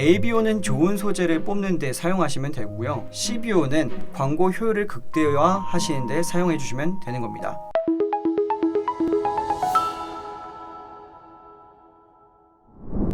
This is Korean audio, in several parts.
ABO는 좋은 소재를 뽑는 데 사용하시면 되고요. CBO는 광고 효율을 극대화 하시는 데 사용해 주시면 되는 겁니다.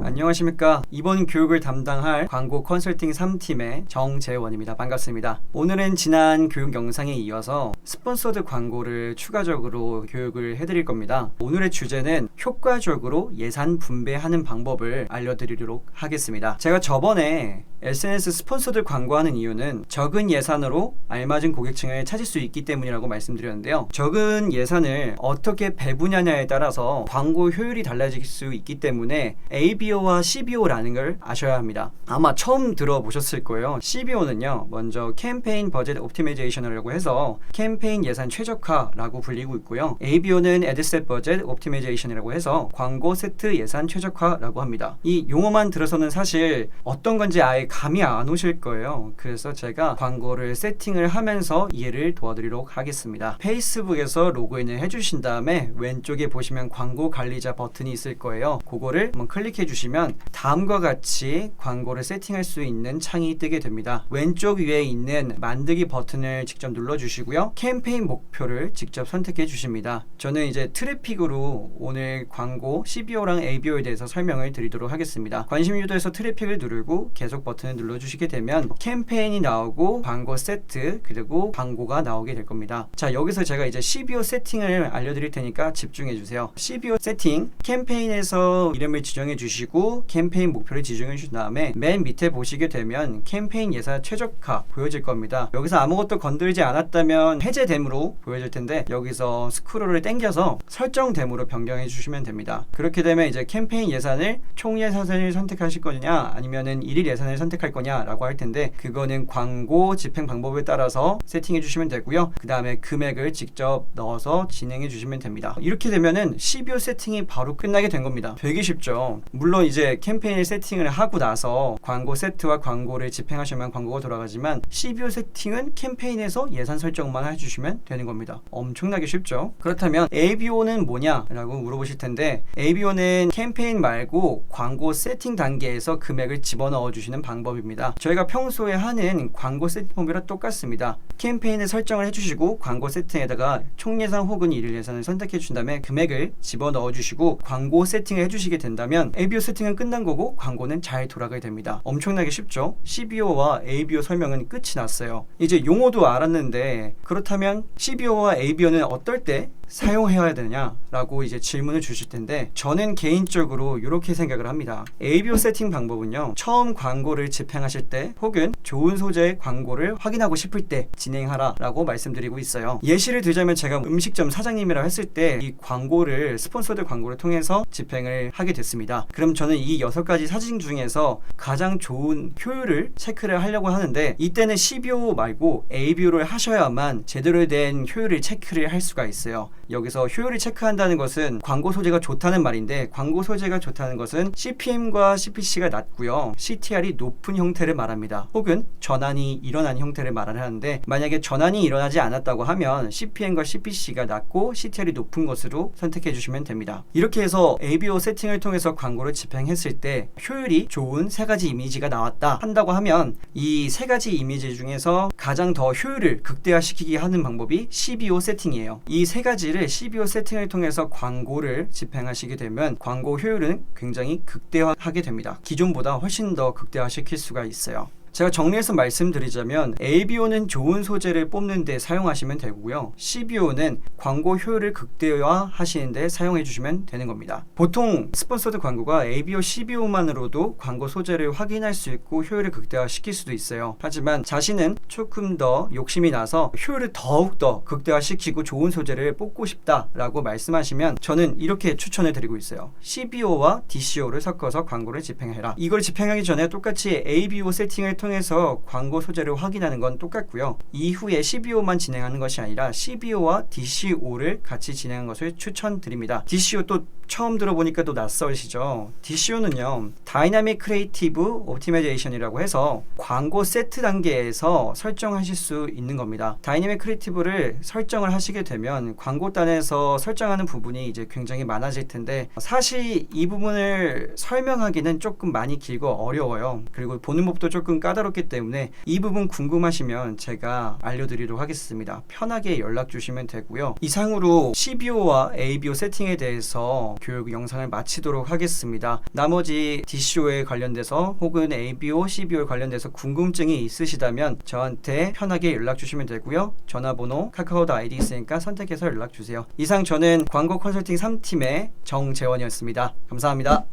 안녕하십니까. 이번 교육을 담당할 광고 컨설팅 3팀의 정재원입니다. 반갑습니다. 오늘은 지난 교육 영상에 이어서 스폰서드 광고를 추가적으로 교육을 해드릴 겁니다. 오늘의 주제는 효과적으로 예산 분배하는 방법을 알려드리도록 하겠습니다. 제가 저번에 SNS 스폰서드 광고하는 이유는 적은 예산으로 알맞은 고객층을 찾을 수 있기 때문이라고 말씀드렸는데요. 적은 예산을 어떻게 배분하냐에 따라서 광고 효율이 달라질 수 있기 때문에 ABO와 CBO라는 걸 아셔야 합니다. 아마 처음 들어보셨을 거예요. CBO는요, 먼저 캠페인 버젯 옵티마이제이션이라고 해서 캠 페인 예산 최적화라고 불리고 있고요. ABO는 애드셋 버젯 옵티마이제이션이라고 해서 광고 세트 예산 최적화라고 합니다. 이 용어만 들어서는 사실 어떤 건지 아예 감이 안 오실 거예요. 그래서 제가 광고를 세팅을 하면서 이해를 도와드리도록 하겠습니다. 페이스북에서 로그인을 해주신 다음에 왼쪽에 보시면 광고 관리자 버튼이 있을 거예요. 그거를 한번 클릭해 주시면 다음과 같이 광고를 세팅할 수 있는 창이 뜨게 됩니다. 왼쪽 위에 있는 만들기 버튼을 직접 눌러 주시고요. 캠페인 목표를 직접 선택해 주십니다. 저는 이제 트래픽으로 오늘 광고 CBO랑 ABO에 대해서 설명을 드리도록 하겠습니다. 관심 유도에서 트래픽을 누르고 계속 버튼을 눌러주시게 되면 캠페인이 나오고 광고 세트 그리고 광고가 나오게 될 겁니다. 자 여기서 제가 이제 CBO 세팅을 알려드릴 테니까 집중해 주세요. CBO 세팅 캠페인에서 이름을 지정해 주시고 캠페인 목표를 지정해 주신 다음에 맨 밑에 보시게 되면 캠페인 예산 최적화 보여질 겁니다. 여기서 아무것도 건들지 않았다면 해 제됨으로 보여질 텐데 여기서 스크롤을 당겨서 설정됨으로 변경해 주시면 됩니다. 그렇게 되면 이제 캠페인 예산을 총 예산을 선택하실 거냐 아니면은 일일 예산을 선택할 거냐라고 할 텐데 그거는 광고 집행 방법에 따라서 세팅해 주시면 되고요. 그 다음에 금액을 직접 넣어서 진행해 주시면 됩니다. 이렇게 되면은 CBO 세팅이 바로 끝나게 된 겁니다. 되게 쉽죠. 물론 이제 캠페인을 세팅을 하고 나서 광고 세트와 광고를 집행하시면 광고가 돌아가지만 CBO 세팅은 캠페인에서 예산 설정만 해주 시면 되는 겁니다. 엄청나게 쉽죠. 그렇다면 ABO는 뭐냐 라고 물어보실 텐데 ABO는 캠페인 말고 광고 세팅 단계에서 금액을 집어넣어 주시는 방법입니다. 저희가 평소에 하는 광고 세팅법이랑 똑같습니다. 캠페인을 설정을 해주시고 광고 세팅에다가 총 예산 혹은 일일 예산을 선택해 주신 다음에 금액을 집어넣어 주시고 광고 세팅을 해주시게 된다면 ABO 세팅은 끝난 거고 광고는 잘 돌아가게 됩니다. 엄청나게 쉽죠? CBO와 ABO 설명은 끝이 났어요. 이제 용어도 알았는데 그렇다 면 CBO와 ABO는 어떨 때 사용해야 되냐라고 이제 질문을 주실 텐데 저는 개인적으로 이렇게 생각을 합니다. ABO 세팅 방법은요. 처음 광고를 집행하실 때 혹은 좋은 소재의 광고를 확인하고 싶을 때 진행하라라고 말씀드리고 있어요. 예시를 들자면 제가 음식점 사장님이라 했을 때 이 광고를 스폰서드 광고를 통해서 집행을 하게 됐습니다. 그럼 저는 이 여섯 가지 사진 중에서 가장 좋은 효율을 체크를 하려고 하는데 이때는 CBO 말고 ABO를 하셔야만 제대로 된 효율을 체크를 할 수가 있어요. 여기서 효율을 체크한다는 것은 광고 소재가 좋다는 말인데 광고 소재가 좋다는 것은 CPM과 CPC가 낮고요. CTR이 높은 형태를 말합니다. 혹은 전환이 일어난 형태를 말을 하는데 만약에 전환이 일어나지 않았다고 하면 CPM과 CPC가 낮고 CTR이 높은 것으로 선택해 주시면 됩니다. 이렇게 해서 ABO 세팅을 통해서 광고를 집행했을 때 효율이 좋은 세 가지 이미지가 나왔다 한다고 하면 이 세 가지 이미지 중에서 가장 더 효율을 극대화시키게 하는 방법이 CBO 세팅이에요. 이 세 가지를 CBO 세팅을 통해서 광고를 집행하시게 되면 광고 효율은 굉장히 극대화하게 됩니다. 기존보다 훨씬 더 극대화시킬 수가 있어요. 제가 정리해서 말씀드리자면 ABO는 좋은 소재를 뽑는 데 사용하시면 되고요. CBO는 광고 효율을 극대화 하시는 데 사용해 주시면 되는 겁니다. 보통 스폰서드 광고가 ABO, CBO만으로도 광고 소재를 확인할 수 있고 효율을 극대화 시킬 수도 있어요. 하지만 자신은 조금 더 욕심이 나서 효율을 더욱더 극대화 시키고 좋은 소재를 뽑고 싶다라고 말씀하시면 저는 이렇게 추천을 드리고 있어요. CBO와 DCO를 섞어서 광고를 집행해라. 이걸 집행하기 전에 똑같이 ABO 세팅을 통해서 광고 소재를 확인하는 건 똑같고요. 이후에 CBO만 진행하는 것이 아니라 CBO와 DCO를 같이 진행하는 것을 추천드립니다. DCO 또 처음 들어보니까 또 낯설시죠? DCO는요, 다이나믹 크리에이티브 옵티마이제이션이라고 해서 광고 세트 단계에서 설정하실 수 있는 겁니다. 다이나믹 크리에이티브를 설정을 하시게 되면 광고단에서 설정하는 부분이 이제 굉장히 많아질 텐데 사실 이 부분을 설명하기는 조금 많이 길고 어려워요. 그리고 보는 법도 조금 까다롭기 때문에 이 부분 궁금하시면 제가 알려드리도록 하겠습니다. 편하게 연락 주시면 되고요. 이상으로 CBO와 ABO 세팅에 대해서 교육 영상을 마치도록 하겠습니다. 나머지 DCO에 관련돼서 혹은 ABO, CBO에 관련돼서 궁금증이 있으시다면 저한테 편하게 연락 주시면 되고요. 전화번호, 카카오도 아이디 있으니까 선택해서 연락 주세요. 이상 저는 광고 컨설팅 3팀의 정재원이었습니다. 감사합니다.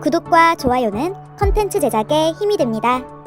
구독과 좋아요는 컨텐츠 제작에 힘이 됩니다.